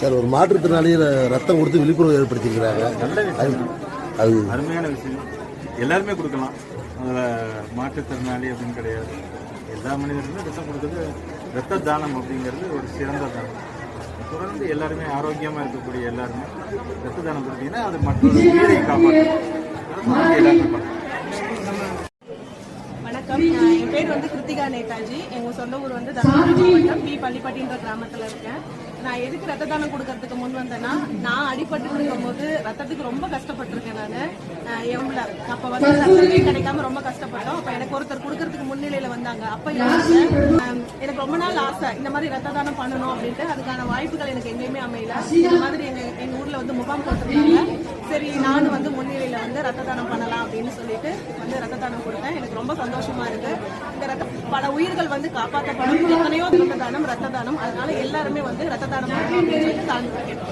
Sir ஒரு மாற்றுத்திறனாளியில் ரத்தம் கொடுத்து விழிப்புணர்வு ஏற்படுத்தியிருக்கிறாங்க. நல்ல அது. அருமையான விஷயம். எல்லாருமே கொடுக்கலாம். அதில் மாற்றுத்திறனாளி அப்படின்னு கிடையாது. எல்லா மனிதர்களுமே ரத்தம் கொடுக்குறது ரத்த தானம் அப்படிங்கிறது ஒரு சிறந்த தானம். தொடர்ந்து எல்லாருமே ஆரோக்கியமாக இருக்கக்கூடிய எல்லாருமே ரத்த தானம் கொடுத்தீங்கன்னா அது மற்றொரு உயிரை காப்பாற்றும். வணக்கம். என் பேர் வந்து கிருத்திகா நேதாஜி. எங்க சொந்த ஊர் வந்து தர்மபுரி மாவட்டம் பி பள்ளிப்பட்டின்ற கிராமத்துல இருக்கேன். நான் எதுக்கு ரத்த தானம் கொடுக்கறதுக்கு முன் வந்தேன்னா நான் அடிபட்டு இருக்கும்போது ரத்தத்துக்கு ரொம்ப கஷ்டப்பட்டிருக்கேன் நான். எவ்வளோ அப்ப வந்து ரத்தமே கிடைக்காம ரொம்ப கஷ்டப்பட்டோம். அப்ப எனக்கு ஒருத்தர் கொடுக்கறதுக்கு முன்னிலையில வந்தாங்க. அப்ப எனக்கு ரொம்ப நாள் ஆசை இந்த மாதிரி ரத்த தானம் பண்ணணும் அப்படின்ட்டு. அதுக்கான வாய்ப்புகள் எனக்கு எங்கேயுமே அமையல. இந்த மாதிரி எங்க எங்க ஊர்ல வந்து முகாம் போட்டிருந்தாங்க. சரி வந்து ரத்த தானம் பண்ணலாம் அப்படின்னு சொல்லிட்டு வந்து ரத்த தானம் கொடுத்தேன். எனக்கு ரொம்ப சந்தோஷமா இருக்கு. இந்த ரத்த பல உயிர்கள் வந்து காப்பாற்றப்படும். எத்தனையோ ரத்த தானம் ரத்த தானம் அதனால எல்லாருமே வந்து ரத்த தானம் அப்படின்னு சொல்லிட்டு தாழ்ந்து கேட்டோம்